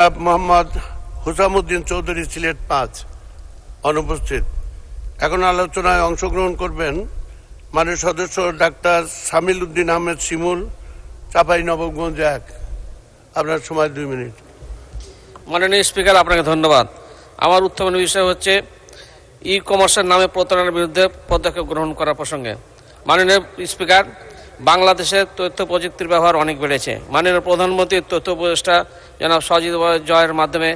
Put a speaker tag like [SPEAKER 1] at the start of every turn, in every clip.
[SPEAKER 1] মোহাম্মদ হুসামুদ্দিন চৌধুরী সিলেট পাঁচ অনুপস্থিত। এখন আলোচনায় অংশগ্রহণ করবেন মানের সদস্য ডাক্তার সামিল উদ্দিন আহমেদ শিমুল, চাপাই নবগঞ্জ এক। আপনার সময় দুই মিনিট।
[SPEAKER 2] মাননীয় স্পিকার, আপনাকে ধন্যবাদ। আমার উত্থাপন বিষয় হচ্ছে ই কমার্সের নামে প্রতারণার বিরুদ্ধে পদক্ষেপ গ্রহণ করার প্রসঙ্গে। মাননীয় স্পিকার বাংলাদেশের তথ্য প্রযুক্তির ব্যবহার অনেক বেড়েছে। মাননীয় প্রধানমন্ত্রীর তথ্য উপদেষ্টা জনাব সজিত জয়ের মাধ্যমে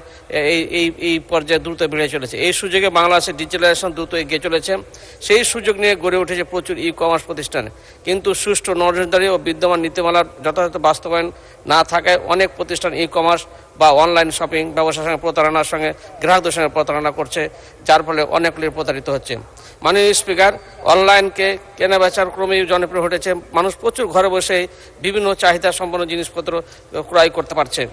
[SPEAKER 2] এই এই এই পর্যায়ে দ্রুত বেড়ে চলেছে। এই সুযোগে বাংলাদেশের ডিজিটালাইজেশন দ্রুত এগিয়ে চলেছে। সেই সুযোগ নিয়ে গড়ে উঠেছে প্রচুর ই কমার্স প্রতিষ্ঠান। কিন্তু সুষ্ঠু নজরদারি ও বিদ্যমান নীতিমালার যথাযথ বাস্তবায়ন না থাকায় অনেক প্রতিষ্ঠান ই কমার্স বা অনলাইন শপিং ব্যবসার সঙ্গে প্রতারণার সঙ্গে, গ্রাহকদের সঙ্গে প্রতারণা করছে, যার ফলে অনেক লোক প্রতারিত হচ্ছে। মাননীয় স্পিকার অনলাইনকে কেনা বেচার ক্রমেই জনপ্রিয় ঘটেছে। মানুষ প্রচুর ঘরে বসে বিভিন্ন চাহিদা সম্পন্ন জিনিসপত্র ক্রয় করতে পারছে।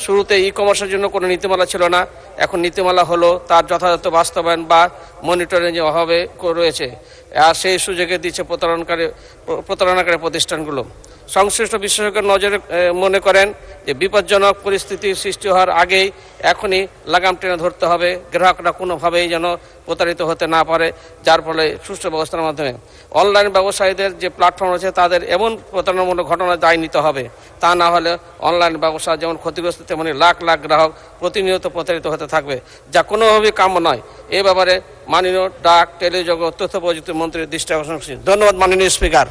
[SPEAKER 2] শুরুতে ই কমার্সের জন্য কোনো নীতিমালা ছিল না। এখন নীতিমালা হলো তার যথাযথ বাস্তবায়ন বা মনিটরিং যে অভাবে রয়েছে। আর সেই সুযোগে দিচ্ছে প্রতারণকারী প্র- প্রতারণাকারী প্রতিষ্ঠানগুলো। সংশ্লিষ্ট বিশেষজ্ঞ নজরে মনে করেন যে বিপজ্জনক পরিস্থিতি সৃষ্টি হওয়ার আগেই এখনই লাগাম টেনে ধরতে হবে। গ্রাহকরা কোনোভাবেই যেন প্রতারিত হতে না পারে, যার ফলে সুষ্ঠু ব্যবস্থার মাধ্যমে। অনলাইন ব্যবসায়ীদের যে প্ল্যাটফর্ম রয়েছে, তাদের এমন প্রতারণামূলক ঘটনা দায় নিতে হবে। তা না হলে অনলাইন ব্যবসা যেমন ক্ষতিগ্রস্ত, তেমনি লাখ লাখ গ্রাহক প্রতিনিয়ত প্রতারিত হতে থাকবে, যা কোনোভাবেই কাম্য নয়। এ ব্যাপারে মাননীয় ডাক টেলিযোগ তথ্য প্রযুক্তি মন্ত্রীর দৃষ্টি আকর্ষণ ধন্যবাদ মাননীয় স্পিকার।